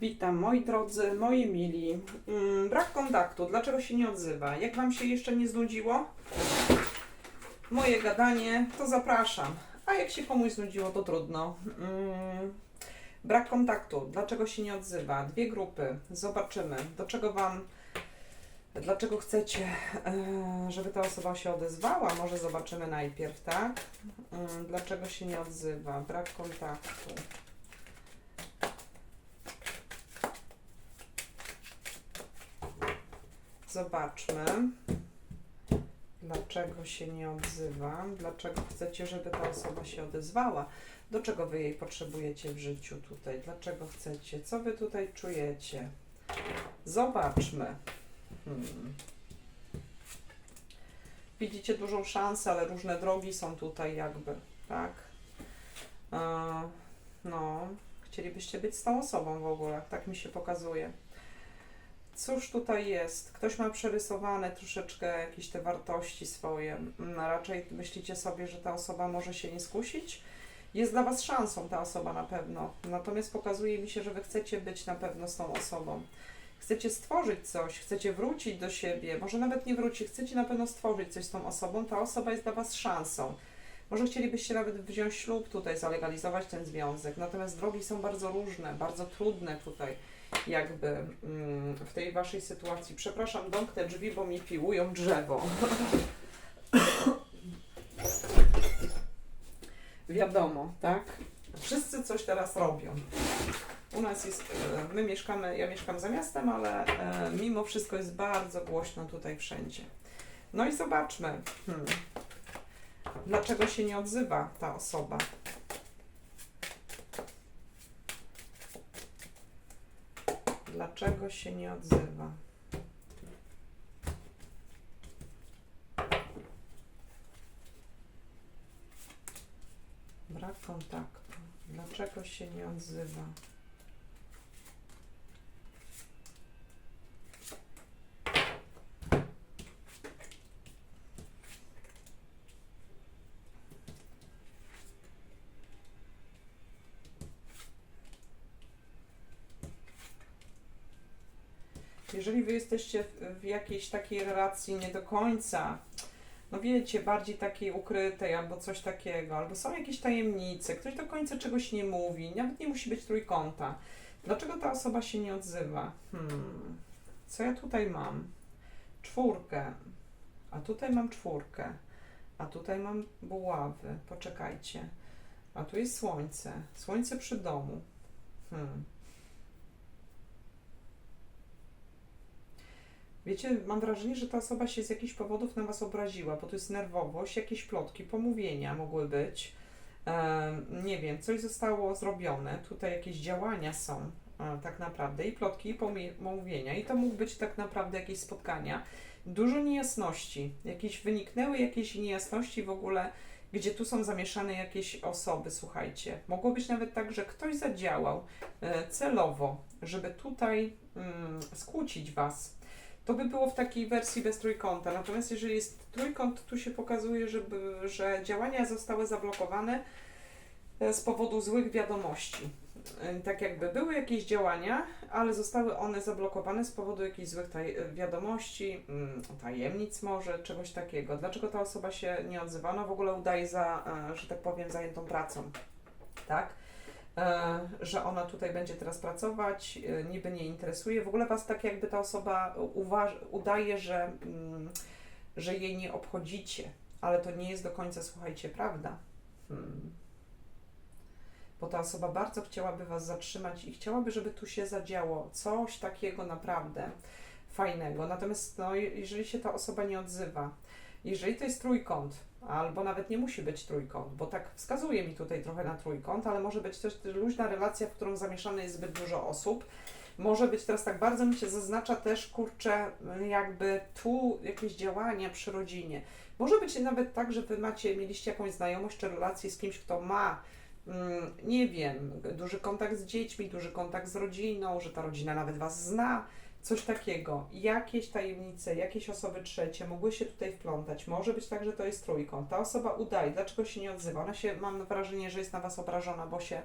Witam moi drodzy, moi mili. Mm, brak kontaktu, dlaczego się nie odzywa? Jak Wam się jeszcze nie znudziło? Moje gadanie, to zapraszam. A jak się komuś znudziło, to trudno. Mm, brak kontaktu, dlaczego się nie odzywa? Dwie grupy, zobaczymy. Do czego Wam, dlaczego chcecie, e, żeby ta osoba się odezwała? Może zobaczymy najpierw, tak? Mm, dlaczego się nie odzywa? Brak kontaktu. Zobaczmy, dlaczego się nie odzywa, dlaczego chcecie, żeby ta osoba się odezwała, do czego wy jej potrzebujecie w życiu tutaj, dlaczego chcecie, co wy tutaj czujecie. Zobaczmy. Hmm. Widzicie dużą szansę, ale różne drogi są tutaj jakby, tak? E, no, chcielibyście być z tą osobą w ogóle, tak mi się pokazuje. Cóż tutaj jest? Ktoś ma przerysowane troszeczkę jakieś te wartości swoje. Mm, raczej myślicie sobie, że ta osoba może się nie skusić? Jest dla Was szansą ta osoba na pewno. Natomiast pokazuje mi się, że Wy chcecie być na pewno z tą osobą. Chcecie stworzyć coś, chcecie wrócić do siebie, może nawet nie wrócić, chcecie na pewno stworzyć coś z tą osobą. Ta osoba jest dla Was szansą. Może chcielibyście nawet wziąć ślub tutaj, zalegalizować ten związek. Natomiast drogi są bardzo różne, bardzo trudne tutaj jakby mm, w tej waszej sytuacji. Przepraszam, domknę drzwi, bo mi piłują drzewo. Wiadomo, tak? Wszyscy coś teraz robią. U nas jest, e, my mieszkamy, ja mieszkam za miastem, ale e, mimo wszystko jest bardzo głośno tutaj wszędzie. No i zobaczmy, hmm, dlaczego się nie odzywa ta osoba. Dlaczego się nie odzywa? Brak kontaktu. Dlaczego się nie odzywa? Jeżeli wy jesteście w, jakiejś takiej relacji nie do końca, no wiecie, bardziej takiej ukrytej albo coś takiego, albo są jakieś tajemnice, ktoś do końca czegoś nie mówi, nawet nie musi być trójkąta. Dlaczego ta osoba się nie odzywa? Hmm, co ja tutaj mam? Czwórkę, a tutaj mam czwórkę, a tutaj mam buławy, poczekajcie, a tu jest słońce, słońce przy domu. Hmm. Wiecie, mam wrażenie, że ta osoba się z jakichś powodów na Was obraziła, bo to jest nerwowość, jakieś plotki, pomówienia mogły być. Nie wiem, coś zostało zrobione, tutaj jakieś działania są e, tak naprawdę i plotki, i pomówienia. I to mógł być tak naprawdę jakieś spotkania. Dużo niejasności, jakieś wyniknęły jakieś niejasności w ogóle, gdzie tu są zamieszane jakieś osoby, słuchajcie. Mogło być nawet tak, że ktoś zadziałał e, celowo, żeby tutaj mm, skłócić Was to by było w takiej wersji bez trójkąta. Natomiast jeżeli jest trójkąt, tu się pokazuje, żeby, że działania zostały zablokowane e, z powodu złych wiadomości. E, Tak jakby były jakieś działania, ale zostały one zablokowane z powodu jakichś złych taj- wiadomości, mm, tajemnic może, czegoś takiego. Dlaczego ta osoba się nie odzywa? Ona w ogóle udaje za, e, że tak powiem, zajętą pracą. Tak? E, że ona tutaj będzie teraz pracować, e, niby nie interesuje. W ogóle Was tak jakby ta osoba udaje, że, mm, że jej nie obchodzicie, ale to nie jest do końca, słuchajcie, prawda. Hmm. Bo ta osoba bardzo chciałaby Was zatrzymać i chciałaby, żeby tu się zadziało coś takiego naprawdę fajnego. Natomiast no, je- jeżeli się ta osoba nie odzywa, jeżeli to jest trójkąt, albo nawet nie musi być trójkąt, bo tak wskazuje mi tutaj trochę na trójkąt, ale może być też luźna relacja, w którą zamieszane jest zbyt dużo osób. Może być teraz tak bardzo mi się zaznacza też, kurczę, jakby tu jakieś działania przy rodzinie. Może być nawet tak, że wy macie, mieliście jakąś znajomość czy relację z kimś, kto ma, mm, nie wiem, duży kontakt z dziećmi, duży kontakt z rodziną, że ta rodzina nawet was zna, coś takiego. Jakieś tajemnice, jakieś osoby trzecie mogły się tutaj wplątać. Może być tak, że to jest trójkąt. Ta osoba udaje. Dlaczego się nie odzywa? Ona się, mam wrażenie, że jest na was obrażona, bo się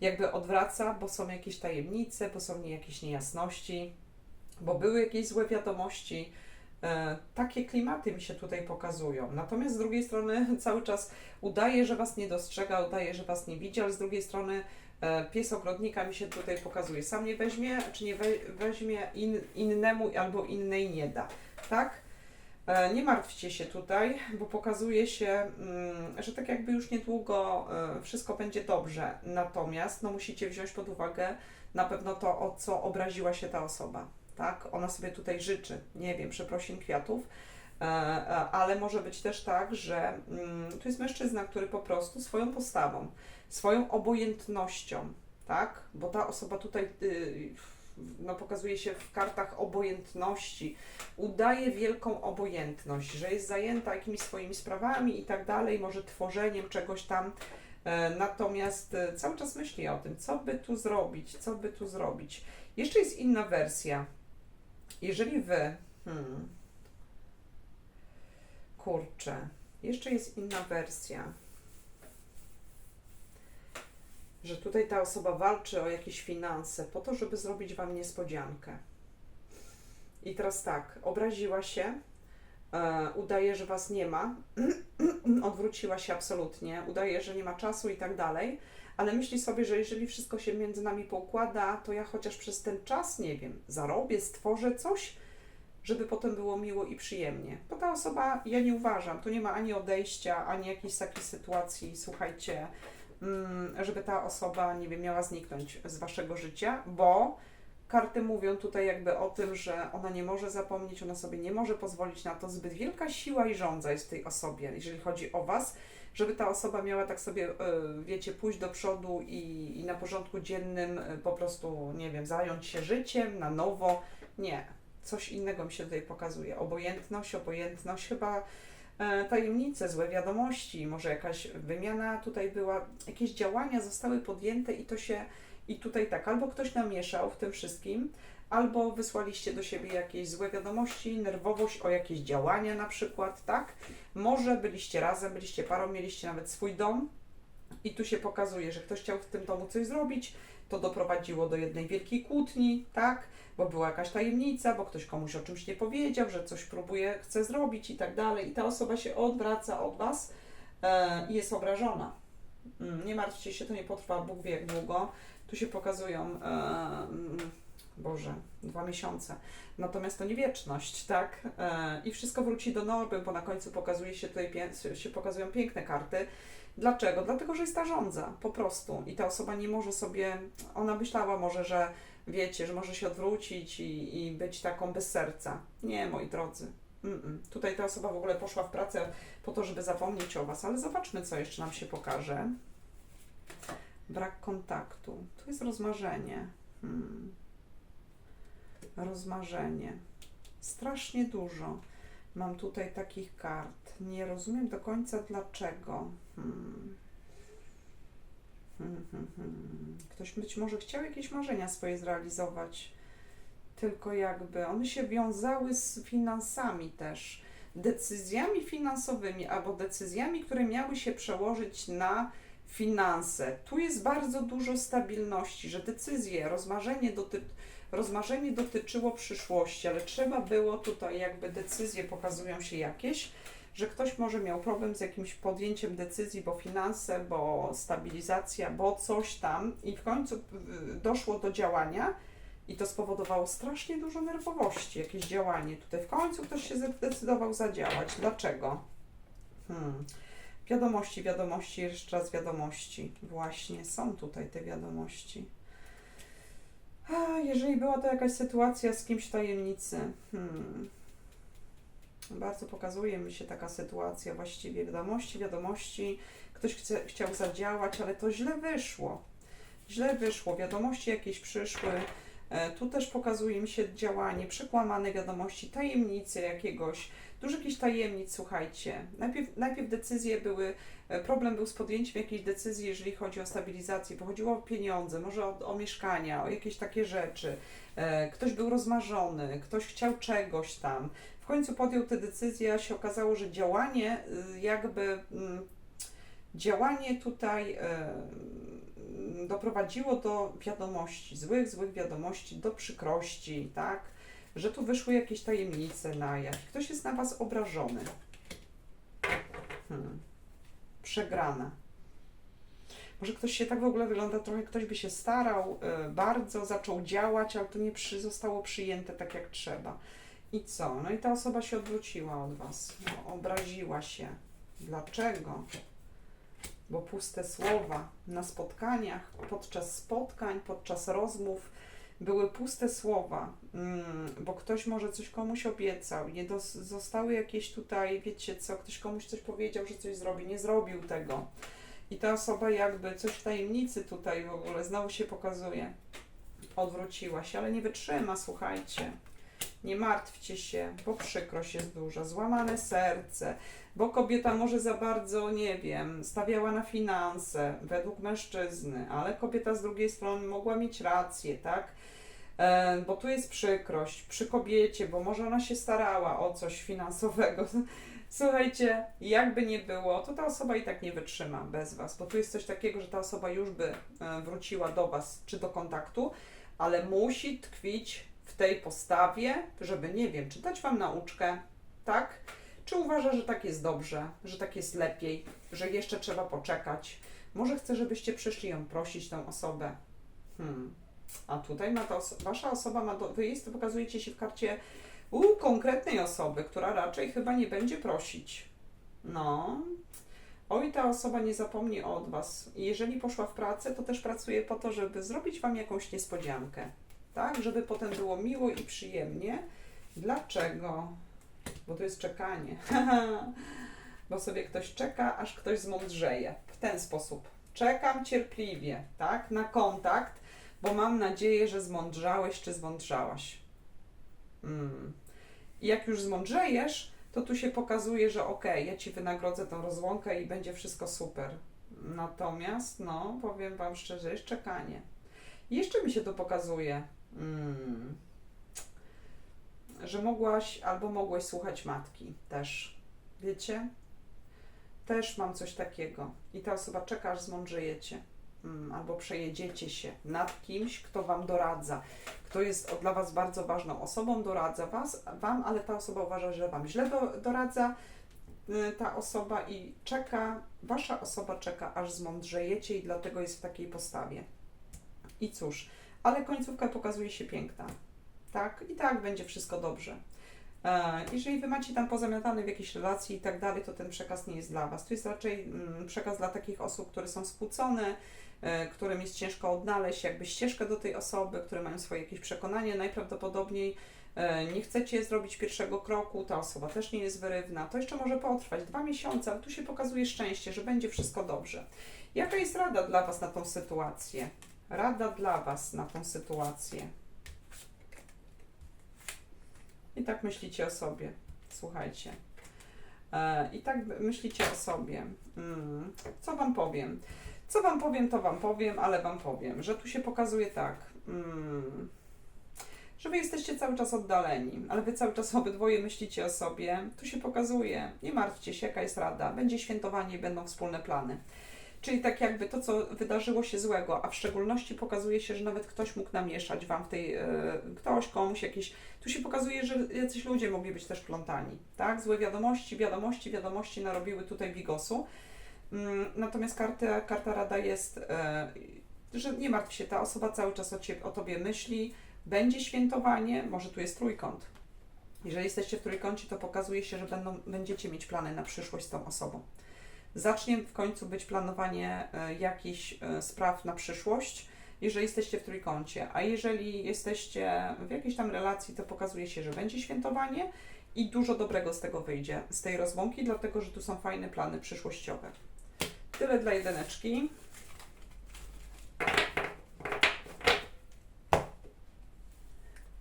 jakby odwraca, bo są jakieś tajemnice, bo są jakieś niejasności, bo były jakieś złe wiadomości. E, takie klimaty mi się tutaj pokazują. Natomiast z drugiej strony cały czas udaje, że Was nie dostrzega, udaje, że Was nie widzi, ale z drugiej strony pies ogrodnika mi się tutaj pokazuje. Sam nie weźmie, czy nie we, weźmie in, innemu albo innej nie da. Tak? E, Nie martwcie się tutaj, bo pokazuje się, mm, że tak jakby już niedługo e, wszystko będzie dobrze. Natomiast no, musicie wziąć pod uwagę na pewno to, o co obraziła się ta osoba. Tak? Ona sobie tutaj życzy, nie wiem, przeprosin kwiatów, e, e, ale może być też tak, że mm, tu jest mężczyzna, który po prostu swoją postawą, swoją obojętnością, tak? Bo ta osoba tutaj y, no, pokazuje się w kartach obojętności, udaje wielką obojętność, że jest zajęta jakimiś swoimi sprawami i tak dalej, może tworzeniem czegoś tam. E, Natomiast e, cały czas myśli o tym, co by tu zrobić, co by tu zrobić. Jeszcze jest inna wersja. Jeżeli wy. Hmm, kurczę, jeszcze jest inna wersja. Że tutaj ta osoba walczy o jakieś finanse po to, żeby zrobić wam niespodziankę. I teraz tak, obraziła się, e, udaje, że was nie ma, odwróciła się absolutnie, udaje, że nie ma czasu i tak dalej, ale myśli sobie, że jeżeli wszystko się między nami poukłada, to ja chociaż przez ten czas, nie wiem, zarobię, stworzę coś, żeby potem było miło i przyjemnie. Bo ta osoba, ja nie uważam, tu nie ma ani odejścia, ani jakiejś takiej sytuacji, słuchajcie, mm, żeby ta osoba, nie wiem, miała zniknąć z waszego życia, bo karty mówią tutaj jakby o tym, że ona nie może zapomnieć, ona sobie nie może pozwolić na to. Zbyt wielka siła i żądza jest w tej osobie, jeżeli chodzi o was, żeby ta osoba miała tak sobie, e, wiecie, pójść do przodu i, i na porządku dziennym e, po prostu, nie wiem, zająć się życiem na nowo. Nie. Coś innego mi się tutaj pokazuje. Obojętność, obojętność, chyba e, tajemnice, złe wiadomości, może jakaś wymiana tutaj była, jakieś działania zostały podjęte i to się i tutaj tak, albo ktoś namieszał w tym wszystkim, albo wysłaliście do siebie jakieś złe wiadomości, nerwowość o jakieś działania na przykład, tak? Może byliście razem, byliście parą, mieliście nawet swój dom i tu się pokazuje, że ktoś chciał w tym domu coś zrobić, to doprowadziło do jednej wielkiej kłótni, tak? Bo była jakaś tajemnica, bo ktoś komuś o czymś nie powiedział, że coś próbuje, chce zrobić i tak dalej. I ta osoba się odwraca od Was e, i jest obrażona. Mm, Nie martwcie się, to nie potrwa Bóg wie jak długo. Tu się pokazują, e, mm, Boże, dwa miesiące. Natomiast to nie wieczność, tak? E, I wszystko wróci do normy, bo na końcu pokazuje się tutaj, się pokazują piękne karty. Dlaczego? Dlatego, że jest ta żądza, po prostu. I ta osoba nie może sobie, ona myślała może, że wiecie, że może się odwrócić i, i być taką bez serca. Nie, moi drodzy. Mm-mm. Tutaj ta osoba w ogóle poszła w pracę po to, żeby zapomnieć o Was, ale zobaczmy, co jeszcze nam się pokaże. Brak kontaktu. Tu jest rozmarzenie. Hmm. Rozmarzenie. Strasznie dużo. Mam tutaj takich kart. Nie rozumiem do końca dlaczego. Hmm. Hmm, hmm, hmm. Ktoś być może chciał jakieś marzenia swoje zrealizować, tylko jakby one się wiązały z finansami też, decyzjami finansowymi albo decyzjami, które miały się przełożyć na finanse. Tu jest bardzo dużo stabilności, że decyzje, rozmarzenie, doty rozmarzenie dotyczyło przyszłości, ale trzeba było tutaj jakby decyzje pokazują się jakieś, że ktoś może miał problem z jakimś podjęciem decyzji, bo finanse, bo stabilizacja, bo coś tam i w końcu doszło do działania i to spowodowało strasznie dużo nerwowości, jakieś działanie. Tutaj w końcu ktoś się zdecydował zadziałać. Dlaczego? Hmm. Wiadomości, wiadomości, jeszcze raz wiadomości. Właśnie, są tutaj te wiadomości. Jeżeli była to jakaś sytuacja z kimś tajemnicy, hmm. bardzo pokazuje mi się taka sytuacja, właściwie wiadomości, wiadomości, ktoś chce, chciał zadziałać, ale to źle wyszło. Źle wyszło, wiadomości jakieś przyszły, e, tu też pokazuje mi się działanie, przekłamane wiadomości, tajemnice jakiegoś, dużo jakichś tajemnic, słuchajcie. Najpierw, najpierw decyzje były, e, problem był z podjęciem jakiejś decyzji, jeżeli chodzi o stabilizację, bo chodziło o pieniądze, może o, o mieszkania, o jakieś takie rzeczy. E, Ktoś był rozmarzony, ktoś chciał czegoś tam. W końcu podjął tę decyzję, a się okazało, że działanie y, jakby mm, działanie tutaj doprowadziło do wiadomości, złych, złych wiadomości, do przykrości, tak? Że tu wyszły jakieś tajemnice na jaw. Ktoś jest na Was obrażony. Hmm. Przegrana. Może ktoś się tak w ogóle wygląda, trochę ktoś by się starał y, bardzo, zaczął działać, ale to nie przy, zostało przyjęte tak jak trzeba. I co? No i ta osoba się odwróciła od Was. No, obraziła się. Dlaczego? Bo puste słowa na spotkaniach, podczas spotkań, podczas rozmów były puste słowa, mm, bo ktoś może coś komuś obiecał, nie zostały jakieś tutaj, wiecie co, ktoś komuś coś powiedział, że coś zrobi, nie zrobił tego. I ta osoba jakby coś w tajemnicy tutaj w ogóle znowu się pokazuje. Odwróciła się, ale nie wytrzyma, słuchajcie. Nie martwcie się, bo przykrość jest duża, złamane serce, bo kobieta może za bardzo, nie wiem, stawiała na finanse według mężczyzny, ale kobieta z drugiej strony mogła mieć rację, tak? E, bo tu jest przykrość przy kobiecie, bo może ona się starała o coś finansowego. Słuchajcie, jakby nie było, to ta osoba i tak nie wytrzyma bez Was, bo tu jest coś takiego, że ta osoba już by e, wróciła do Was czy do kontaktu, ale musi tkwić w tej postawie, żeby, nie wiem, czy dać Wam nauczkę, tak? Czy uważa, że tak jest dobrze, że tak jest lepiej, że jeszcze trzeba poczekać? Może chce, żebyście przyszli ją prosić, tą osobę. Hmm. A tutaj ma ta oso- wasza osoba ma do, wy jest, pokazujecie się w karcie u konkretnej osoby, która raczej chyba nie będzie prosić. No. Oj, ta osoba nie zapomni od was. Jeżeli poszła w pracę, to też pracuje po to, żeby zrobić wam jakąś niespodziankę. Tak? Żeby potem było miło i przyjemnie. Dlaczego? Bo to jest czekanie. Bo sobie ktoś czeka, aż ktoś zmądrzeje. W ten sposób. Czekam cierpliwie, tak? Na kontakt, bo mam nadzieję, że zmądrzałeś czy zmądrzałaś. Mm. I jak już zmądrzejesz, to tu się pokazuje, że okej, ja ci wynagrodzę tą rozłąkę i będzie wszystko super. Natomiast, no, powiem Wam szczerze, jest czekanie. Jeszcze mi się to pokazuje, mm, że mogłaś albo mogłeś słuchać matki też. Wiecie? Też mam coś takiego. I ta osoba czeka, aż zmądrzejecie. Mm, albo przejedziecie się nad kimś, kto Wam doradza kto jest dla Was bardzo ważną osobą, doradza was, Wam, ale ta osoba uważa, że Wam źle do, doradza y, ta osoba i czeka, Wasza osoba czeka, aż zmądrzejecie i dlatego jest w takiej postawie. I cóż, ale końcówka pokazuje się piękna. Tak? I tak będzie wszystko dobrze. E, Jeżeli Wy macie tam pozamiatane w jakiejś relacji i tak dalej, to ten przekaz nie jest dla Was. To jest raczej mm, przekaz dla takich osób, które są skłócone, którym jest ciężko odnaleźć jakby ścieżkę do tej osoby, które mają swoje jakieś przekonanie. Najprawdopodobniej e, nie chcecie zrobić pierwszego kroku, ta osoba też nie jest wyrywna. To jeszcze może potrwać dwa miesiące, ale tu się pokazuje szczęście, że będzie wszystko dobrze. Jaka jest rada dla Was na tą sytuację? Rada dla Was na tą sytuację. I tak myślicie o sobie. Słuchajcie. E, I tak myślicie o sobie. Mm, co Wam powiem? Co Wam powiem, to Wam powiem, ale Wam powiem, że tu się pokazuje tak. Mm, że Wy jesteście cały czas oddaleni, ale Wy cały czas obydwoje myślicie o sobie. Tu się pokazuje. Nie martwcie się, jaka jest rada. Będzie świętowanie i będą wspólne plany. Czyli tak jakby to, co wydarzyło się złego, a w szczególności pokazuje się, że nawet ktoś mógł namieszać Wam w tej, e, ktoś, komuś jakieś, tu się pokazuje, że jacyś ludzie mogli być też plątani, tak? Złe wiadomości, wiadomości, wiadomości narobiły tutaj bigosu. Mm, Natomiast karta, karta rada jest, e, że nie martw się, ta osoba cały czas o, ciebie, o Tobie myśli, będzie świętowanie, może tu jest trójkąt. Jeżeli jesteście w trójkącie, to pokazuje się, że będą, będziecie mieć plany na przyszłość z tą osobą zacznie w końcu być planowanie e, jakichś e, spraw na przyszłość, jeżeli jesteście w trójkącie. A jeżeli jesteście w jakiejś tam relacji, to pokazuje się, że będzie świętowanie i dużo dobrego z tego wyjdzie, z tej rozłąki, dlatego że tu są fajne plany przyszłościowe. Tyle dla jedyneczki.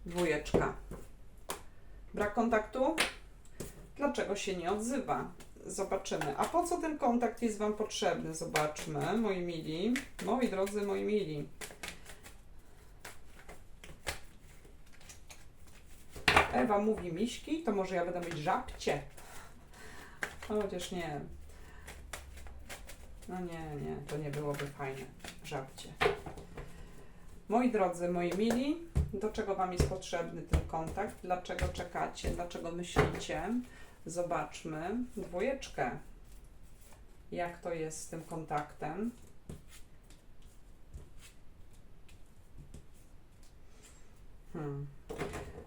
Dwójeczka. Brak kontaktu? Dlaczego się nie odzywa? Zobaczymy. A po co ten kontakt jest Wam potrzebny? Zobaczmy, moi mili. Moi drodzy, moi mili. Ewa mówi miśki, to może ja będę mieć żabcie. Chociaż nie. No nie, nie, to nie byłoby fajne. żarcie. Moi drodzy, moi mili, do czego Wam jest potrzebny ten kontakt? Dlaczego czekacie? Dlaczego myślicie? Zobaczmy dwójeczkę. Jak to jest z tym kontaktem? Hmm.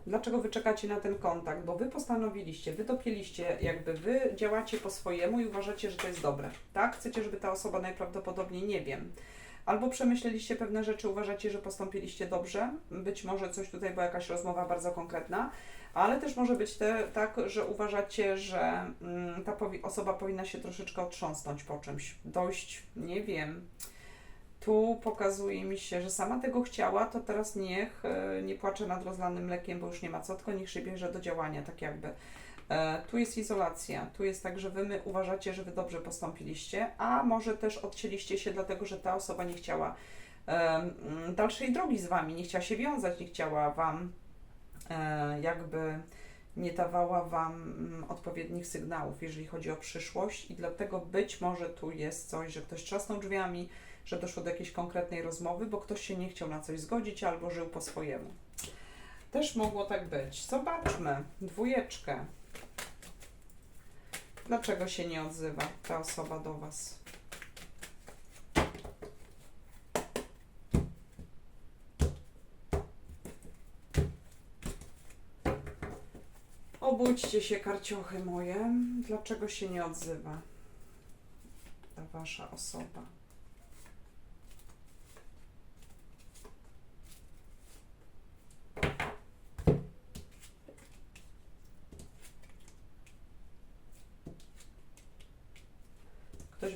Dlaczego wy czekacie na ten kontakt? Bo wy postanowiliście, wy dopięliście, jakby wy działacie po swojemu i uważacie, że to jest dobre. Tak? Chcecie, żeby ta osoba najprawdopodobniej nie wiem. Albo przemyśleliście pewne rzeczy, uważacie, że postąpiliście dobrze. Być może coś tutaj była jakaś rozmowa bardzo konkretna, ale też może być te, tak, że uważacie, że mm, ta powi- osoba powinna się troszeczkę otrząsnąć po czymś, dojść, nie wiem. Tu pokazuje mi się, że sama tego chciała, to teraz niech e, nie płacze nad rozlanym mlekiem, bo już nie ma co, tylko niech się bierze do działania, tak jakby. E, tu jest izolacja, tu jest tak, że wy my uważacie, że wy dobrze postąpiliście, a może też odcięliście się dlatego, że ta osoba nie chciała dalszej drogi z wami, nie chciała się wiązać, nie chciała wam e, jakby nie dawała Wam odpowiednich sygnałów, jeżeli chodzi o przyszłość, i dlatego być może tu jest coś, że ktoś trzasnął drzwiami, że doszło do jakiejś konkretnej rozmowy, bo ktoś się nie chciał na coś zgodzić albo żył po swojemu. Też mogło tak być. Zobaczmy. Dwójeczkę. Dlaczego się nie odzywa ta osoba do Was? Obudźcie się, karciochy moje. Dlaczego się nie odzywa ta Wasza osoba?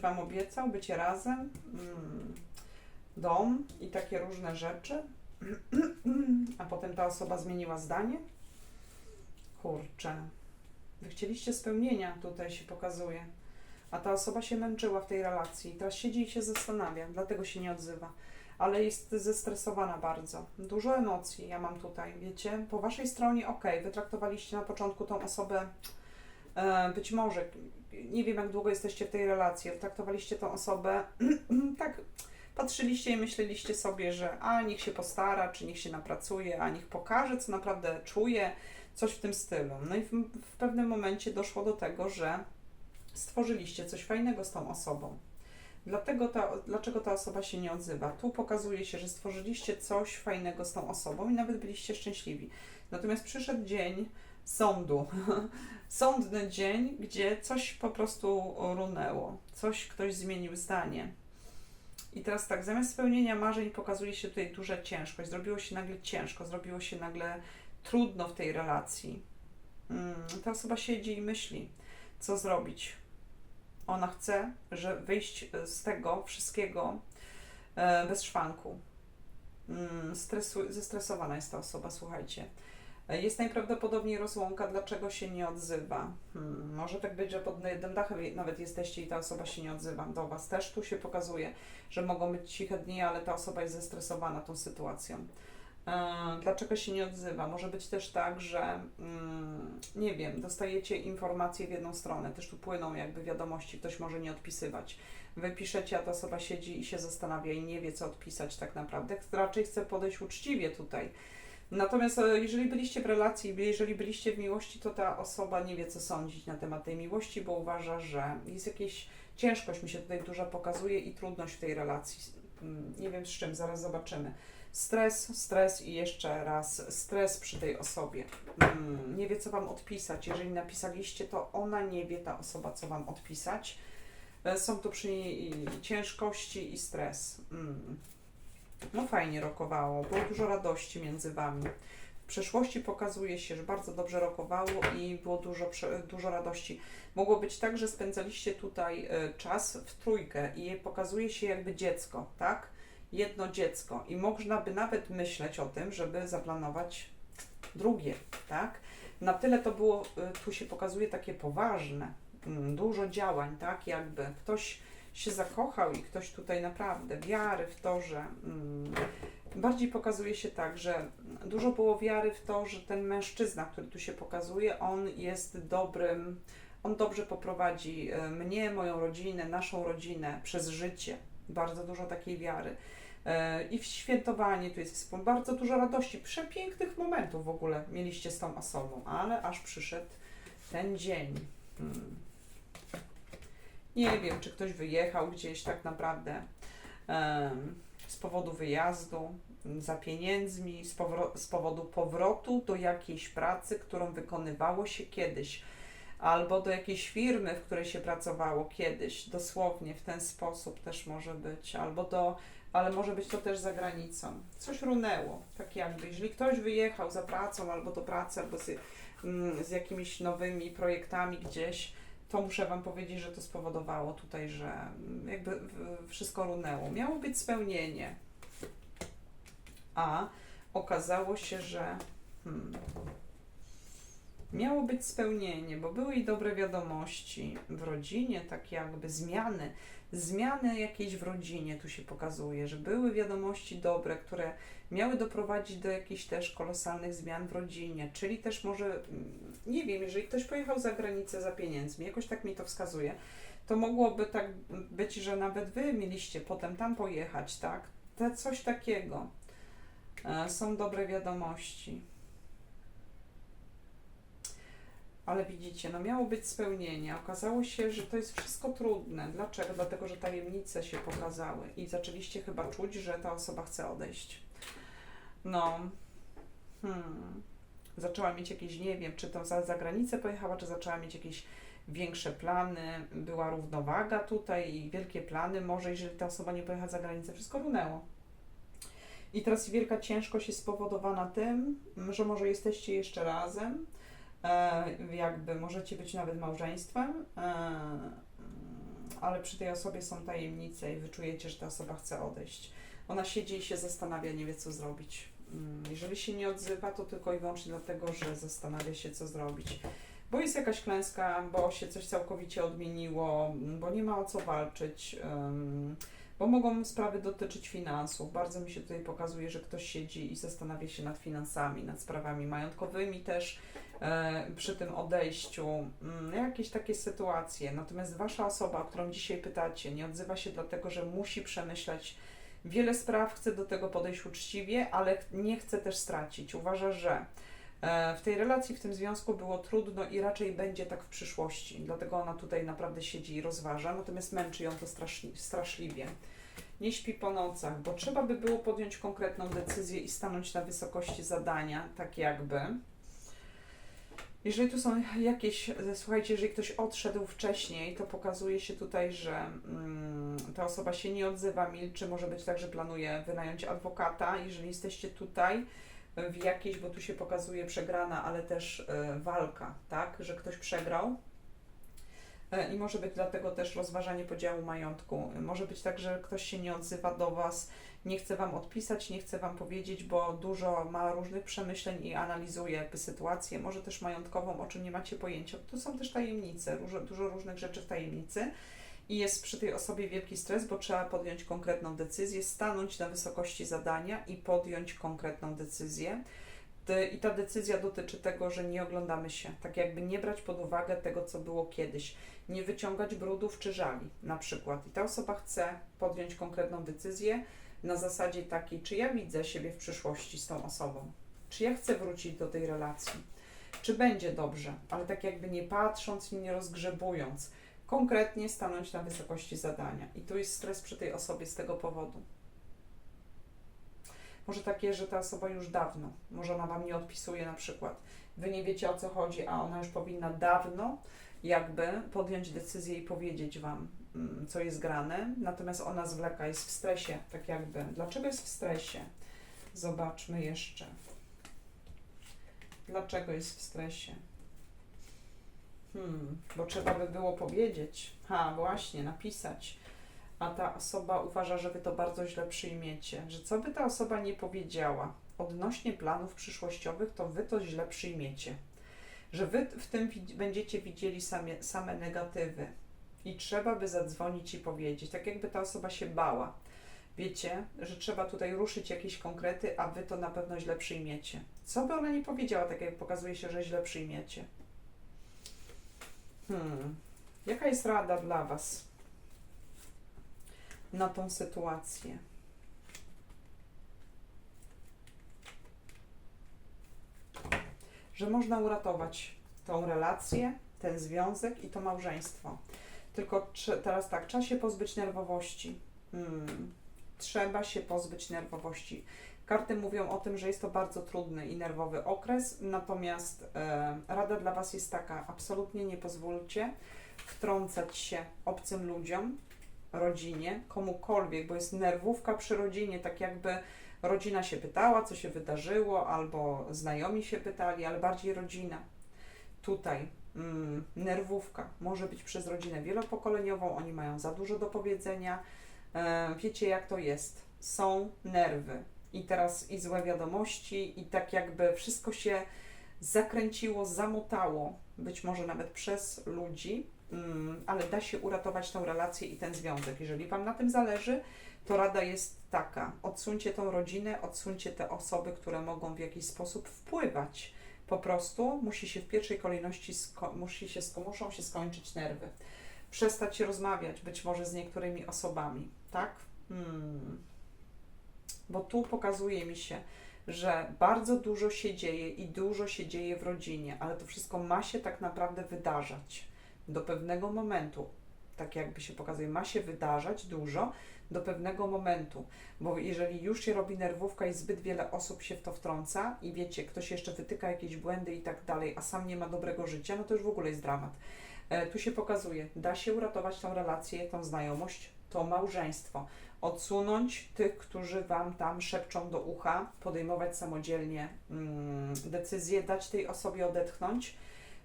Wam obiecał bycie razem, mm, dom i takie różne rzeczy, a potem ta osoba zmieniła zdanie? Kurczę. Wy chcieliście spełnienia, tutaj się pokazuje. A ta osoba się męczyła w tej relacji. Teraz siedzi i się zastanawia, dlatego się nie odzywa. Ale jest zestresowana bardzo. Dużo emocji ja mam tutaj, wiecie? Po waszej stronie, ok, wytraktowaliście na początku tą osobę, e, być może, nie wiem jak długo jesteście w tej relacji, traktowaliście tą osobę, tak, patrzyliście i myśleliście sobie, że a niech się postara, czy niech się napracuje, a niech pokaże, co naprawdę czuje, coś w tym stylu. No i w, w pewnym momencie doszło do tego, że stworzyliście coś fajnego z tą osobą. Dlatego ta, dlaczego ta osoba się nie odzywa? Tu pokazuje się, że stworzyliście coś fajnego z tą osobą i nawet byliście szczęśliwi. Natomiast przyszedł dzień sądu, sądny dzień, gdzie coś po prostu runęło, coś ktoś zmienił zdanie. I teraz tak, zamiast spełnienia marzeń pokazuje się tutaj duża ciężkość. Zrobiło się nagle ciężko, zrobiło się nagle trudno w tej relacji. Mm, ta osoba siedzi i myśli, co zrobić. Ona chce, że wyjść z tego wszystkiego e, bez szwanku. Mm, stresu, zestresowana jest ta osoba, słuchajcie. E, Jest najprawdopodobniej rozłąka, dlaczego się nie odzywa. Hmm, może tak być, że pod jednym dachem nawet jesteście i ta osoba się nie odzywa do Was. Też tu się pokazuje, że mogą być ciche dni, ale ta osoba jest zestresowana tą sytuacją. E, Dlaczego się nie odzywa? Może być też tak, że mm, nie wiem, dostajecie informacje w jedną stronę, też tu płyną jakby wiadomości, ktoś może nie odpisywać. Wy piszecie, a ta osoba siedzi i się zastanawia i nie wie, co odpisać tak naprawdę. Raczej chce podejść uczciwie tutaj. Natomiast e, jeżeli byliście w relacji, jeżeli byliście w miłości, to ta osoba nie wie, co sądzić na temat tej miłości, bo uważa, że jest jakaś ciężkość, mi się tutaj duża pokazuje i trudność w tej relacji. Mm, Nie wiem z czym, zaraz zobaczymy. Stres, stres i jeszcze raz stres przy tej osobie. Mm, nie wie, co Wam odpisać. Jeżeli napisaliście, to ona nie wie, ta osoba, co Wam odpisać. E, Są tu przy niej ciężkości i stres. No fajnie rokowało, było dużo radości między Wami. W przeszłości pokazuje się, że bardzo dobrze rokowało i było dużo, dużo radości. Mogło być tak, że spędzaliście tutaj e, czas w trójkę i pokazuje się jakby dziecko, tak? Jedno dziecko i można by nawet myśleć o tym, żeby zaplanować drugie, tak? Na tyle to było, e, tu się pokazuje takie poważne, mm, dużo działań, tak? Jakby ktoś się zakochał i ktoś tutaj naprawdę wiary w to, że mm, bardziej pokazuje się tak, że dużo było wiary w to, że ten mężczyzna, który tu się pokazuje, on jest dobrym, on dobrze poprowadzi e, mnie, moją rodzinę, naszą rodzinę przez życie. bardzo dużo takiej wiary. E, I w świętowanie tu jest wspólne, bardzo dużo radości, przepięknych momentów w ogóle mieliście z tą osobą, ale aż przyszedł ten dzień. Hmm. Nie wiem, czy ktoś wyjechał gdzieś tak naprawdę z powodu wyjazdu, za pieniędzmi, z, powro- z powodu powrotu do jakiejś pracy, którą wykonywało się kiedyś, albo do jakiejś firmy, w której się pracowało kiedyś, dosłownie w ten sposób też może być, albo do, ale może być to też za granicą. Coś runęło, tak jakby, jeżeli ktoś wyjechał za pracą, albo do pracy, albo z, mm, z jakimiś nowymi projektami gdzieś, to muszę Wam powiedzieć, że to spowodowało tutaj, że jakby wszystko runęło. Miało być spełnienie, a okazało się, że hmm, miało być spełnienie, bo były i dobre wiadomości w rodzinie, tak jakby zmiany, zmiany jakieś w rodzinie tu się pokazuje, że były wiadomości dobre, które miały doprowadzić do jakichś też kolosalnych zmian w rodzinie, czyli też może, mm, nie wiem, jeżeli ktoś pojechał za granicę za pieniędzmi, jakoś tak mi to wskazuje, to mogłoby tak być, że nawet wy mieliście potem tam pojechać, tak? Te coś takiego. E, Są dobre wiadomości. Ale widzicie, no miało być spełnienie. Okazało się, że to jest wszystko trudne. Dlaczego? Dlatego, że tajemnice się pokazały i zaczęliście chyba czuć, że ta osoba chce odejść. No. Hmm. Zaczęła mieć jakieś, nie wiem, czy to za, za granicę pojechała, czy zaczęła mieć jakieś większe plany, była równowaga tutaj i wielkie plany. Może jeżeli ta osoba nie pojechała za granicę, wszystko runęło. I teraz wielka ciężkość jest spowodowana tym, że może jesteście jeszcze razem, jakby możecie być nawet małżeństwem, e, mm, ale przy tej osobie są tajemnice i wy czujecie, że ta osoba chce odejść. Ona siedzi i się zastanawia, nie wie co zrobić. Mm, Jeżeli się nie odzywa, to tylko i wyłącznie dlatego, że zastanawia się, co zrobić. Bo jest jakaś klęska, bo się coś całkowicie odmieniło, bo nie ma o co walczyć, bo mogą sprawy dotyczyć finansów. Bardzo mi się tutaj pokazuje, że ktoś siedzi i zastanawia się nad finansami, nad sprawami majątkowymi też e, przy tym odejściu. Mm, Jakieś takie sytuacje. Natomiast wasza osoba, o którą dzisiaj pytacie, nie odzywa się dlatego, że musi przemyśleć wiele spraw, chce do tego podejść uczciwie, ale nie chce też stracić. Uważa, że w tej relacji, w tym związku było trudno i raczej będzie tak w przyszłości. Dlatego ona tutaj naprawdę siedzi i rozważa, natomiast męczy ją to straszli, straszliwie. Nie śpi po nocach, bo trzeba by było podjąć konkretną decyzję i stanąć na wysokości zadania, tak jakby. Jeżeli tu są jakieś, e, słuchajcie, jeżeli ktoś odszedł wcześniej, to pokazuje się tutaj, że mm, ta osoba się nie odzywa, milczy, może być tak, że planuje wynająć adwokata. Jeżeli jesteście tutaj e, w jakiejś, bo tu się pokazuje przegrana, ale też e, walka, tak, że ktoś przegrał. E, I może być dlatego też rozważanie podziału majątku. Może być tak, że ktoś się nie odzywa do Was, nie chce Wam odpisać, nie chce Wam powiedzieć, bo dużo ma różnych przemyśleń i analizuje jakby sytuację, może też majątkową, o czym nie macie pojęcia. Tu są też tajemnice, dużo, dużo różnych rzeczy w tajemnicy i jest przy tej osobie wielki stres, bo trzeba podjąć konkretną decyzję, stanąć na wysokości zadania i podjąć konkretną decyzję. I ta decyzja dotyczy tego, że nie oglądamy się, tak jakby nie brać pod uwagę tego, co było kiedyś, nie wyciągać brudów czy żali na przykład. I ta osoba chce podjąć konkretną decyzję na zasadzie takiej, czy ja widzę siebie w przyszłości z tą osobą, czy ja chcę wrócić do tej relacji, czy będzie dobrze, ale tak jakby nie patrząc i nie rozgrzebując, konkretnie stanąć na wysokości zadania. I tu jest stres przy tej osobie z tego powodu. Może takie, że ta osoba już dawno, może ona Wam nie odpisuje na przykład. Wy nie wiecie o co chodzi, a ona już powinna dawno jakby podjąć decyzję i powiedzieć Wam, mm, co jest grane, natomiast ona zwleka, jest w stresie, tak jakby. Dlaczego jest w stresie? Zobaczmy jeszcze. Dlaczego jest w stresie? Hmm, bo trzeba by było powiedzieć. Ha, właśnie, napisać. A ta osoba uważa, że wy to bardzo źle przyjmiecie. Że co by ta osoba nie powiedziała odnośnie planów przyszłościowych, to wy to źle przyjmiecie. Że wy w tym będziecie widzieli same, same negatywy. I trzeba by zadzwonić i powiedzieć, tak jakby ta osoba się bała. Wiecie, że trzeba tutaj ruszyć jakieś konkrety, a wy to na pewno źle przyjmiecie. Co by ona nie powiedziała, tak jak pokazuje się, że źle przyjmiecie? Hmm. Jaka jest rada dla Was? na tą sytuację. Że można uratować tą relację, ten związek i to małżeństwo. Tylko teraz tak, trzeba się pozbyć nerwowości. Hmm. Trzeba się pozbyć nerwowości. Karty mówią o tym, że jest to bardzo trudny i nerwowy okres, natomiast e, rada dla Was jest taka: absolutnie nie pozwólcie wtrącać się obcym ludziom, rodzinie, komukolwiek, bo jest nerwówka przy rodzinie, tak jakby rodzina się pytała, co się wydarzyło, albo znajomi się pytali, ale bardziej rodzina. Tutaj mm, nerwówka może być przez rodzinę wielopokoleniową, oni mają za dużo do powiedzenia. E, wiecie, jak to jest? Są nerwy. I teraz i złe wiadomości, i tak jakby wszystko się zakręciło, zamotało, być może nawet przez ludzi, mm, ale da się uratować tą relację i ten związek. Jeżeli Wam na tym zależy, to rada jest taka: odsuńcie tą rodzinę, odsuńcie te osoby, które mogą w jakiś sposób wpływać. Po prostu musi się w pierwszej kolejności musi się, muszą się skończyć nerwy. Przestać rozmawiać być może z niektórymi osobami, tak? Hmm. Bo tu pokazuje mi się, że bardzo dużo się dzieje i dużo się dzieje w rodzinie, ale to wszystko ma się tak naprawdę wydarzać do pewnego momentu. Tak jakby się pokazuje, ma się wydarzać dużo do pewnego momentu, bo jeżeli już się robi nerwówka i zbyt wiele osób się w to wtrąca i wiecie, ktoś jeszcze wytyka jakieś błędy i tak dalej, a sam nie ma dobrego życia, no to już w ogóle jest dramat. E, tu się pokazuje, da się uratować tą relację, tą znajomość, to małżeństwo odsunąć tych, którzy Wam tam szepczą do ucha, podejmować samodzielnie mm, decyzje, dać tej osobie odetchnąć.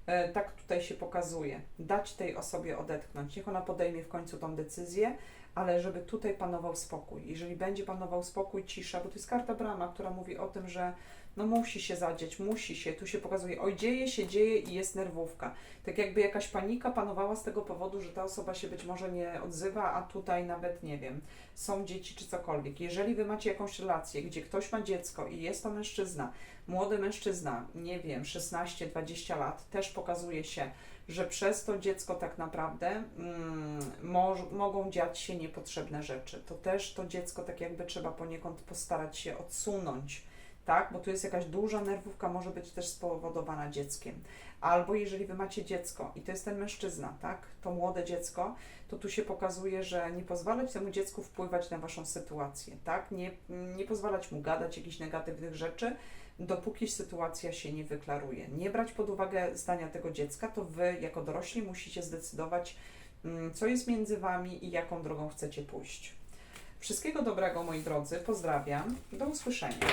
E, tak tutaj się pokazuje. Dać tej osobie odetchnąć. Niech ona podejmie w końcu tą decyzję, ale żeby tutaj panował spokój. Jeżeli będzie panował spokój, cisza, bo to jest karta brama, która mówi o tym, że no musi się zadzieć, musi się. Tu się pokazuje, oj dzieje się, dzieje i jest nerwówka. Tak jakby jakaś panika panowała z tego powodu, że ta osoba się być może nie odzywa, a tutaj nawet nie wiem, są dzieci czy cokolwiek. Jeżeli wy macie jakąś relację, gdzie ktoś ma dziecko i jest to mężczyzna, młody mężczyzna, nie wiem, 16-20 lat, też pokazuje się, że przez to dziecko tak naprawdę mm, moż, mogą dziać się niepotrzebne rzeczy. To też to dziecko tak jakby trzeba poniekąd postarać się odsunąć tak? Bo tu jest jakaś duża nerwówka, może być też spowodowana dzieckiem. Albo jeżeli wy macie dziecko i to jest ten mężczyzna, tak? To młode dziecko, to tu się pokazuje, że nie pozwalać temu dziecku wpływać na waszą sytuację, tak? Nie, nie pozwalać mu gadać jakichś negatywnych rzeczy, dopóki sytuacja się nie wyklaruje. Nie brać pod uwagę zdania tego dziecka, to wy jako dorośli musicie zdecydować, mm, co jest między wami i jaką drogą chcecie pójść. Wszystkiego dobrego, moi drodzy. Pozdrawiam. Do usłyszenia.